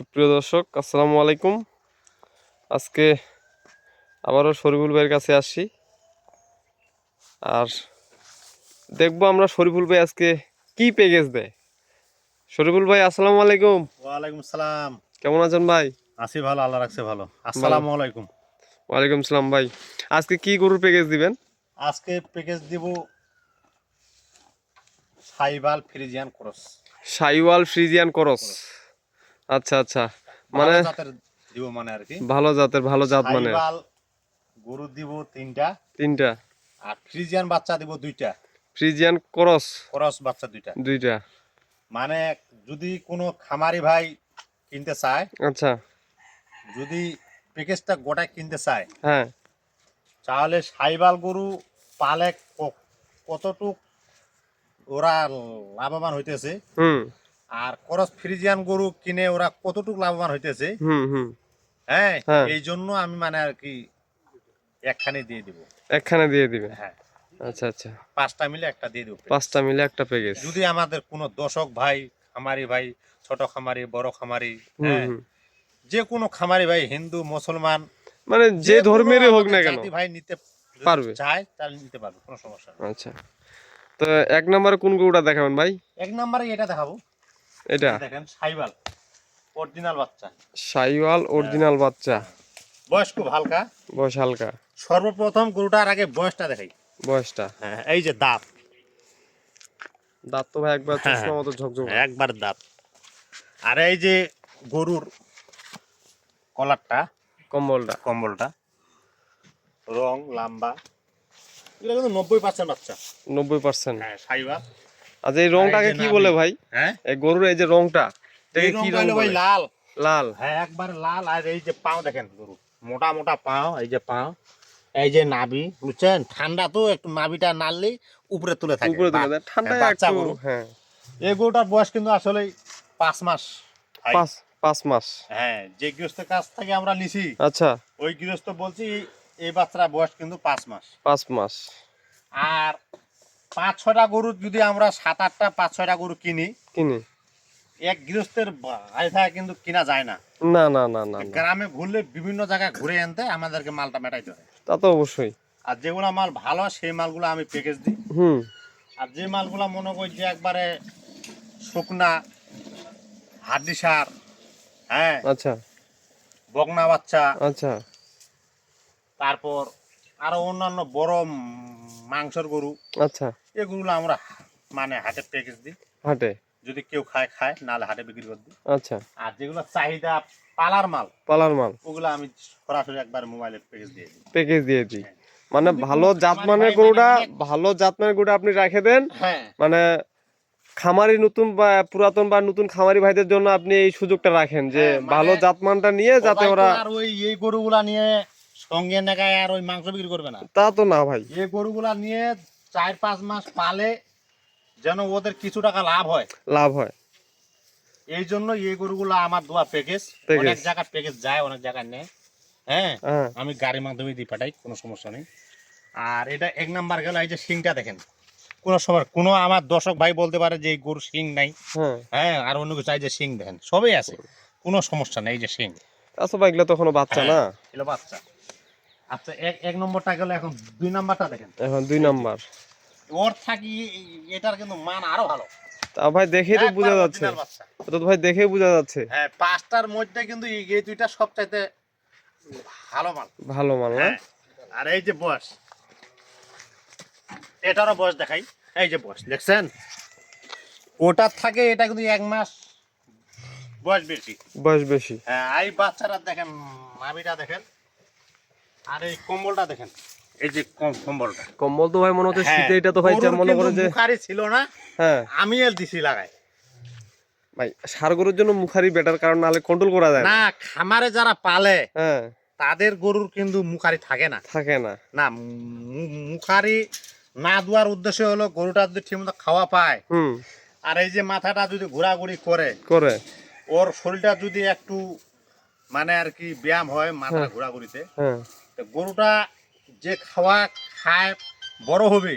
সুপ্রিয় দর্শক আসসালামু আলাইকুম। আজকে আবারও শরীফুল ভাইয়ের কাছে আসি। আর দেখব আমরা শরীফুল ভাই আজকে কি প্যাকেজ দেয়। শরীফুল ভাই আসসালামু আলাইকুম। ওয়ালাইকুম সালাম। কেমন আছেন ভাই? আছি ভালো আল্লাহ রাখছে ভালো। আসসালামু আলাইকুম। ওয়ালাইকুম সালাম ভাই। আজকে কি গরুর প্যাকেজ দিবেন? আজকে প্যাকেজ দিব Sahiwal Friesian cross. Sahiwal Friesian cross. আচ্ছা আচ্ছা। মানে দিব মানে আর কি। ভালো জাতের ভালো জাত মানে। গরু দিব তিনটা। তিনটা। আর ফ্রিজিয়ান বাচ্চা দিব দুইটা। ফ্রিজিয়ান করস। ক্রস বাচ্চা দুইটা। দুইটা। মানে যদি কোনো খামারি ভাই কিনতে চায় আচ্ছা। যদি প্যাকেজটা গোটা কিনতে চায় হ্যাঁ। তাহলে সাইবাল গরু পালে কতটুক ওরা লাভবান হইতেছে হুম। আর করস ফ্রিজিয়ান গরু কিনে ওরা কতটুকু লাভবান হইতেছে? হ্যাঁ হ্যাঁ। এই জন্য আমি মানে আর কি একখানে দিয়ে দিব। একখানে দিয়ে দিবেন হ্যাঁ। আচ্ছা আচ্ছা। পাঁচটা মিলে একটা দিয়ে দিব। পাঁচটা মিলে একটা প্যাকেজ যদি আমাদের কোনো দর্শক ভাই খামারি ভাই ছোট খামারি বড় খামারি হ্যাঁ যে কোনো খামারি ভাই হিন্দু মুসলমান মানে যে ধর্মেরই হোক না কেন। ভাই নিতে পারবে। চায় তাহলে নিতে পারবে কোনো সমস্যা নেই। আচ্ছা। তো এক নম্বরে কোন গরুটা দেখাবেন ভাই? এক নম্বরে এটা দেখাবো। এটা? দেখেন সাইবাল অরিজিনাল বাচ্চা। সাইওয়াল অরিজিনাল বাচ্চা। বয়স খুব হালকা। বয়স হালকা। সর্বপ্রথম গরুটার আগে বয়সটা দেখাই। বয়সটা? হ্যাঁ এই যে দাঁত। দাঁত তো ভাই একবার হ্যাঁ, চশমা মতো ঝকঝক। একবার দাঁত। আর এই যে গরুর কলারটা কম্বলটা। কম্বলটা রং লম্বা এগুলো কিন্তু নব্বই পার্সেন্ট বাচ্চা। নব্বই পার্সেন্ট হ্যাঁ সাইবার আচ্ছা এই রংটাকে কি বলে ভাই? হ্যাঁ? এই গরুর এই যে রংটা এটাকে কি রং বলে? লাল। লাল। হ্যাঁ একবার লাল আর এই যে পাও দেখেন গরু মোটা মোটা পাও এই যে পাও এই যে নাভি বুঝছেন? ঠান্ডা তো একটু নাভিটা নাড়লেই উপরে তুলে থাকে উপরে তুলে বা- দেয়। ঠান্ডায় বাচ্চা গরু। হ্যাঁ। এই গরুটার বয়স কিন্তু আসলে পাঁচ মাস পাঁচ পাঁচ মাস। হ্যাঁ যে গৃহস্থের কাছ থেকে আমরা নিছি আচ্ছা। ওই গৃহস্থ বলছি এই বাচ্চার বয়স কিন্তু পাঁচ মাস। পাঁচ মাস। আর পাঁচ ছয়টা গরু যদি আমরা সাত আটটা পাঁচ ছয়টা গরু কিনি কিনি। এক গৃহস্থের বাড়ি থেকে কিন্তু কিনা যায় না। না না না না। গ্রামে ঘুরলে বিভিন্ন জায়গায় ঘুরে আনতে আমাদেরকে মালটা মেটাইতে হয়। তা তো অবশ্যই। আর যেগুলো মাল ভালো সেই মালগুলো আমি প্যাকেজ দিই। হুম। আর যে মালগুলো মনে করি যে একবারে শুকনা হাড্ডি সার হ্যাঁ আচ্ছা। বকনা বাচ্চা আচ্ছা। তারপর আরও অন্যান্য বড় মাংসর গরু। আচ্ছা। এগুলো আমরা মানে হাটে প্যাকেজ দিই। হাটে? যদি কেউ খায় খায় নাহলে হাটে বিক্রি করে দিই। আচ্ছা। আর যেগুলো চাহিদা পালার মাল পালার মাল। ওগুলো আমি সরাসরি একবার মোবাইলে প্যাকেজ দিয়ে দিই। প্যাকেজ দিয়ে দিই। মানে ভালো জাতমানের ভাই গরুটা মানে- ভালো জাতমানের গরুটা আপনি রেখে দেন। হ্যাঁ। মানে খামারি নতুন বা পুরাতন বা নতুন খামারি ভাইদের জন্য আপনি এই সুযোগটা রাখেন যে হ্যাঁ, মানে ভালো জাতমানটা নিয়ে যাতে ওরা আর ওই এই গরুগুলা নিয়ে সঙ্গে নেগায় আর ওই মাংস বিক্রি করবে না। তা তো না ভাই। এই গরুগুলা নিয়ে চার পাঁচ মাস পালে যেন ওদের কিছু টাকা লাভ হয়। লাভ হয়। এই জন্য এই গরুগুলো আমার দোয়া প্যাকেজ। অনেক জায়গায় প্যাকেজ যায় অনেক জায়গায় নেয়। হ্যাঁ হ্যাঁ। আমি গাড়ির মাধ্যমে দিয়ে পাঠাই কোনো সমস্যা নেই। আর এটা এক নাম্বার গেল এই যে শিংটা দেখেন। কোনো সময় কোনো আমার দর্শক ভাই বলতে পারে যে এই গরু শিং নাই। হ্যাঁ। হ্যাঁ আর অন্য কিছু চাই যে শিং দেখেন সবই আছে। কোনো সমস্যা নেই এই যে শিং। আচ্ছা ভাই এগুলো তো এখনও বাচ্চা না? এলো বাচ্চা। আচ্ছা এক এক নম্বরটা গেল এখন দুই নাম্বারটা দেখেন। এখন দুই নাম্বার। ওর থাকি এটার কিন্তু মান আরও ভালো। তা ভাই দেখেই তো বোঝা যাচ্ছে। তো ভাই দেখেই বোঝা যাচ্ছে। হ্যাঁ পাঁচটার মধ্যে কিন্তু এই দুইটা সবচাইতে ভালো মাল। ভালো মাল না? হ্যাঁ আর এই যে বয়স এটারও বয়স দেখাই। এই যে বয়স দেখছেন? ওটার থাকে এটা কিন্তু এক মাস বয়স বেশি। বয়স বেশি। হ্যাঁ এই বাচ্চারা দেখেন নাভিটা দেখেন। আর এই কম্বলটা দেখেন। এই যে কম্বলটা। কম্বল তো ভাই মনে হচ্ছে হ্যাঁ, শীতে এটা তো ভাই মনে করে যে মুখারি ছিল না হ্যাঁ। আমি এর দিছি লাগাই। ভাই সার গরুর জন্য মুখারি বেটার কারণ নাহলে কন্ট্রোল করা যায় না। খামারে যারা পালে হ্যাঁ। তাদের গরুর কিন্তু মুখারি থাকে না। থাকে না। না মুখারি না দেওয়ার উদ্দেশ্য হলো গরুটা যদি ঠিকমতো খাওয়া পায় হুম। আর এই যে মাথাটা যদি ঘোরাঘুরি করে করে। ওর শরীরটা যদি একটু মানে আর কি ব্যায়াম হয় মাথা ঘোরাঘুরিতে হ্যাঁ। গরুটা যে খাওয়া খায় বড় হবে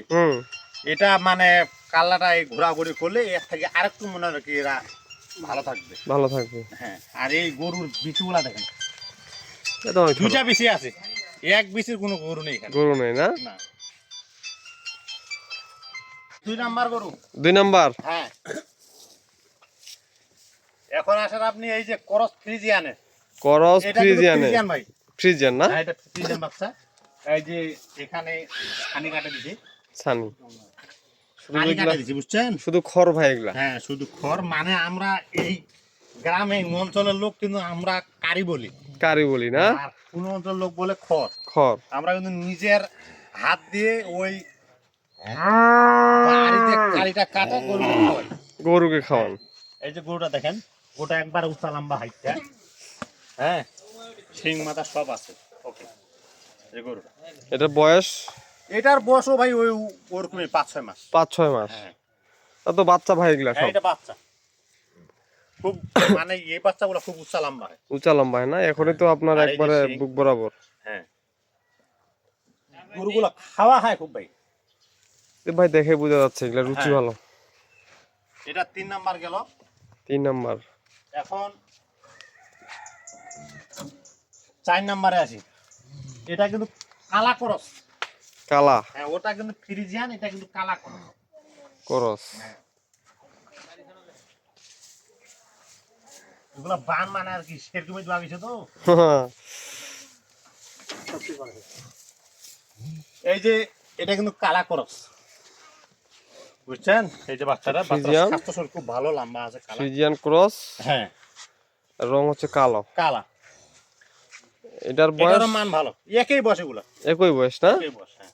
এটা মানে কাল্লাটা এই ঘোরাঘুরি করলে এর থেকে আরেকটু মনে হয় কি এরা ভালো থাকবে। ভালো থাকবে। হ্যাঁ আর এই গরুর বিচুগুলা দেখেন। দুইটা বিচি আছে। এক বিচির কোনো গরু নেই গরু নেই না? দুই নাম্বার গরু। দুই নাম্বার? হ্যাঁ। এখন আসেন আপনি এই যে করস ফ্রিজিয়ানের। করস ফ্রিজিয়ানে ভাই। ফ্রিজিয়ান না? এটা ফ্রিজিয়ান বাচ্চা। এই যে এখানে খানি কাটে দিছি। ছানি। শুধু বুঝছেন? খড় ভাই এগুলা? হ্যাঁ শুধু খড়। মানে আমরা এই গ্রামে অঞ্চলের লোক কিন্তু আমরা কারি বলি। কারি বলি না? কোন অঞ্চলের লোক বলে খড়। খড়। আমরা কিন্তু নিজের হাত দিয়ে ওই বাড়িতে কারিটা কাটা গরু খাওয়াই। গরুকে খাওয়ান। এই যে গরুটা দেখেন গোটা একবার উঁচা লম্বা হাইটটা। হ্যাঁ শিং মাথা সব আছে। ওকে গরুটা। এটা বয়স? এটার বয়সও ভাই ওই ওরকমই পাঁচ ছয় মাস। পাঁচ ছয় মাস? হ্যাঁ। তা তো বাচ্চা ভাই এগুলা হ্যাঁ, সব। এটা বাচ্চা। খুব মানে এই বাচ্চাগুলো খুব উঁচা লম্বা হয়। উঁচা লম্বা হয় না? এখনই তো আপনার একবারে বুক বরাবর। হ্যাঁ। গরুগুলো খাওয়া হয় খুব ভাই। ভাই দেখে বোঝা যাচ্ছে এগুলা রুচি হ্যাঁ। ভালো। এটা তিন নাম্বার গেল। তিন নাম্বার। এখন চার নাম্বারে আসি এটা কিন্তু কালা করস। কালা। হ্যাঁ ওটা কিন্তু ফ্রিজিয়ান এটা কিন্তু কালা করস। করস। এগুলো বান মানে আর কি সেরকমই দোয়া তো। এই যে এটা কিন্তু কালা করস। বুঝছেন? এই যে বাচ্চাটা স্বাস্থ্য খুব ভালো লম্বা আছে কালা। Friesian cross. হ্যাঁ। রং হচ্ছে কালো। কালা। এটার বয়স মান ভালো। একই বয়স এগুলো। একই বয়স না? একই বয়স হ্যাঁ।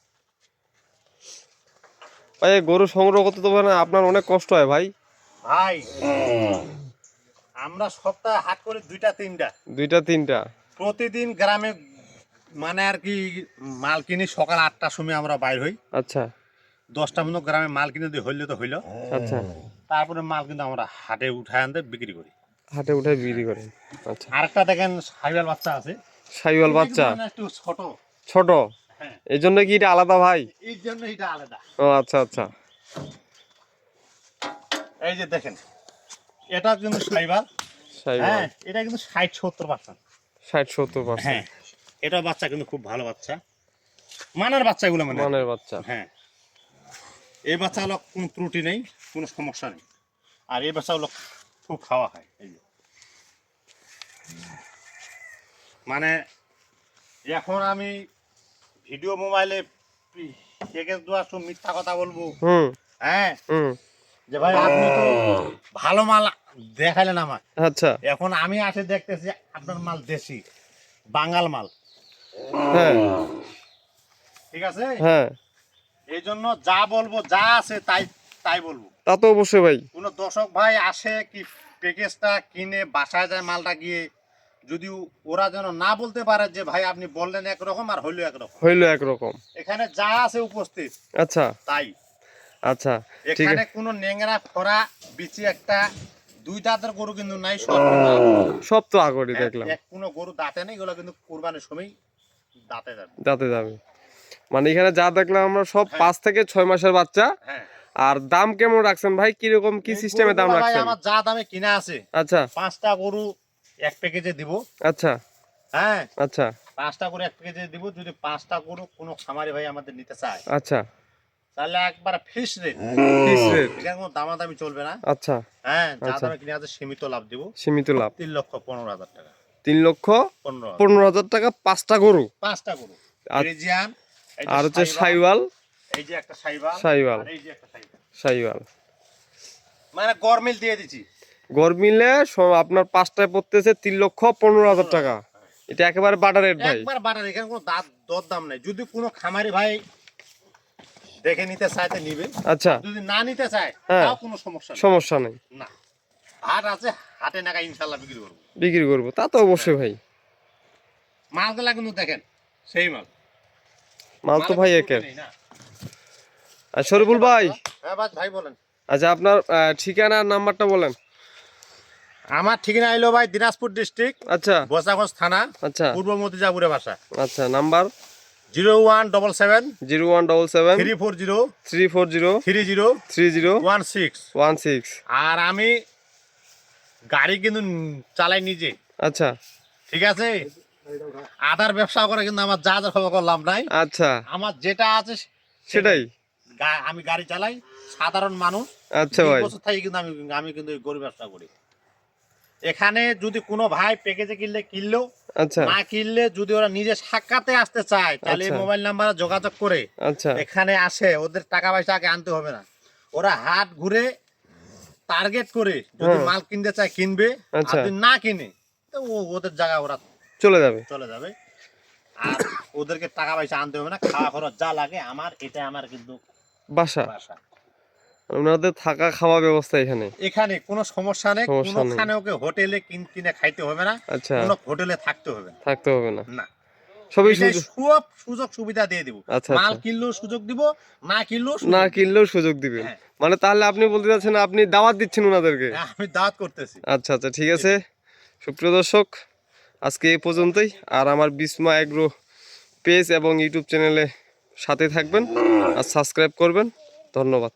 ভাই গরু সংগ্রহ করতে তো মানে আপনার অনেক কষ্ট হয় ভাই। ভাই আমরা সপ্তাহে হাট করে দুইটা তিনটা। দুইটা তিনটা। প্রতিদিন গ্রামে মানে আর কি মাল কিনি সকাল আটটার সময় আমরা বাইর হই। আচ্ছা। দশটা মতো গ্রামে মাল কিনে দিয়ে হইলে তো হইল। আচ্ছা। তারপরে মাল কিন্তু আমরা হাটে উঠায় আনতে বিক্রি করি। হাটে উঠে বিক্রি করেন। আচ্ছা। আরেকটা দেখেন সাইবাল বাচ্চা আছে। সাইওয়াল বাচ্চা? একটু ছোট। ছোট? হ্যাঁ। এই জন্য কি এটা আলাদা ভাই? এই জন্য এটা আলাদা। ও আচ্ছা আচ্ছা। এই যে দেখেন এটা কিন্তু সাইওয়াল। হ্যাঁ এটা কিন্তু ষাট সত্তর পার্সেন্ট। ষাট সত্তর হ্যাঁ এটা বাচ্চা কিন্তু খুব ভালো বাচ্চা। মানের বাচ্চাগুলো মানে। মানের বাচ্চা। হ্যাঁ। এই বাচ্চাগুলো কোনো ত্রুটি নেই কোনো সমস্যা নেই। আর এই বাচ্চাগুলো খুব খাওয়া হয় এই যে। মানে এখন আমি ভিডিও মোবাইলে দেওয়ার সময় মিথ্যা কথা বলব। হ্যাঁ? যে ভাই আপনি তো ভালো মাল দেখালেন আমার আচ্ছা। এখন আমি আসে দেখতেছি আপনার মাল দেশি বাঙাল মাল। হ্যাঁ। ঠিক আছে? হ্যাঁ। এই জন্য যা বলব যা আছে তাই তাই বলব। তা তো অবশ্যই ভাই। কোনো দর্শক ভাই আসে কি প্যাকেজটা কিনে বাসায় যায় মালটা গিয়ে যদি ওরা যেন না বলতে পারে যে ভাই আপনি বললেন একরকম আর হইল একরকম। হইল একরকম। এখানে যা আছে উপস্থিত। আচ্ছা। তাই। আচ্ছা এখানে কোনো নেংরা ফরা বিচি একটা দুই দাঁতের গরু কিন্তু নাই সব তো আগরই দেখলাম। এক কোনো গরু দাঁতে নেই এগুলো কিন্তু কোরবানির সময় দাঁতে যাবে। যাতে যাবে। মানে এখানে যা দেখলাম আমরা সব হ্যাঁ। পাঁচ থেকে ছয় মাসের বাচ্চা। হ্যাঁ। আর দাম কেমন রাখছেন ভাই? কীরকম কি সিস্টেমে দাম রাখছেন? আমার যা দামে কিনা আছে। আচ্ছা। পাঁচটা গরু এক প্যাকেজে দিব। আচ্ছা। হ্যাঁ। আচ্ছা। পাঁচটা করে এক প্যাকেজে দিব যদি পাঁচটা গরু কোনো খামারি ভাই আমাদের নিতে চায়। আচ্ছা। তাহলে একবার ফিক্স রেট ফিক্স রেট এখানে কোনো দামাদামি চলবে না। আচ্ছা। হ্যাঁ যা আচ্ছা। দামে কিনে আছে সীমিত লাভ দিব। সীমিত লাভ। তিন লক্ষ পনেরো হাজার টাকা। তিন লক্ষ পনেরো হাজার। পনেরো হাজার টাকা পাঁচটা গরু। পাঁচটা গরু। আর- ফ্রিজিয়ান আর হচ্ছে সাইওয়াল, সাইওয়াল এই যে একটা সাইবাল। সাইওয়াল। এই যে একটা সাইবাল। সাইওয়াল মানে গরমিল দিয়ে দিছি গড় মিলে আপনার পাঁচটায় পড়তেছে তিন লক্ষ পনেরো হাজার টাকা। এটা একেবারে বাটার রেট ভাই। একবার বাটার এখানে কোনো দাঁত দর দাম নাই। যদি কোনো খামারি ভাই দেখে নিতে চায় তো নিবে। আচ্ছা। যদি না নিতে চায় হ্যাঁ। তাও কোনো সমস্যা নেই। সমস্যা নেই। না। হাট আছে হাটে নাকা ইনশাল্লাহ বিক্রি করব। বিক্রি করব। তা তো অবশ্যই ভাই। মাল মালগুলা কিন্তু দেখেন সেই মাল। মাল তো ভাই একের। আর শরীফুল ভাই। হ্যাঁ ভাই বলেন। আচ্ছা আপনার ঠিকানা আর নাম্বারটা বলেন। আমার ঠিকানা আইলো ভাই দিনাজপুর ডিস্ট্রিক্ট আচ্ছা। বসাগঞ্জ থানা আচ্ছা। পূর্ব মতিজাপুরে বাসা। আচ্ছা number? Zero one double seven zero one double seven three four zero three four zero three zero three zero one six. One six. আর আমি গাড়ি কিন্তু চালাই নিজে। আচ্ছা। ঠিক আছে? আদার ব্যবসা করে কিন্তু আমার যা যা খবর করলাম নাই। আচ্ছা। আমার যেটা আছে সেটাই। আমি গাড়ি চালাই সাধারণ মানুষ। আচ্ছা ভাই। বছর থেকে কিন্তু আমি আমি কিন্তু গরিব ব্যবসা করি। এখানে যদি কোনো ভাই প্যাকেজে কিনলে কিনলেও আচ্ছা। না কিনলে যদি ওরা নিজে সাক্ষাতে আসতে চায় তাহলে এই আচ্ছা। মোবাইল নাম্বারে যোগাযোগ করে আচ্ছা। এখানে আসে ওদের টাকা পয়সা আগে আনতে হবে না। ওরা হাট ঘুরে টার্গেট করে যদি। মাল কিনতে চায় কিনবে আর। যদি না কিনে তো ও- ওদের জায়গায় ওরা চলে যাবে। চলে যাবে। আর ওদেরকে টাকা পয়সা আনতে হবে না খাওয়া খরচ যা লাগে আমার এটা আমার কিন্তু বাসা। বাসা। ওনাদের থাকা খাওয়া ব্যবস্থা এখানে। এখানে কোনো সমস্যা নেই কোনোখানে ওকে হোটেলে কিন- কিনে খাইতে হবে না আচ্ছা। কোনো হোটেলে থাকতে হবে না। থাকতে হবে না। না। সবই সব সুযোগ সুবিধা দিয়ে দিব। আচ্ছা মাল আচ্ছা। কিনলেও সুযোগ দিব না কিনলেও না কিনলেও সুযোগ দিবেন। হ্যাঁ। মানে তাহলে আপনি বলতে চাচ্ছেন আপনি দাওয়াত দিচ্ছেন ওনাদেরকে? হ্যাঁ, আমি দাওয়াত করতেছি। আচ্ছা আচ্ছা ঠিক আছে। সুপ্রিয় দর্শক আজকে এই পর্যন্তই। আর আমার বিসমা এগ্রো পেজ এবং ইউটিউব চ্যানেলে সাথে থাকবেন আর সাবস্ক্রাইব করবেন। ধন্যবাদ।